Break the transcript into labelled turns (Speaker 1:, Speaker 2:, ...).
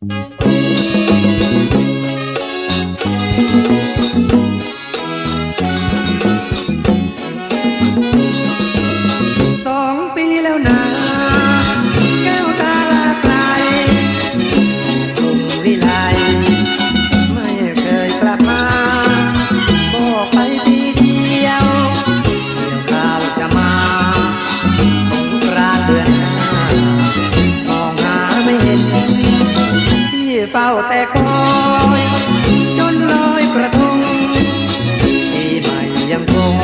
Speaker 1: สองปีแล้วนะ เฝ้าแต่คอยจนลอยกระทงปีใหม่ยังคง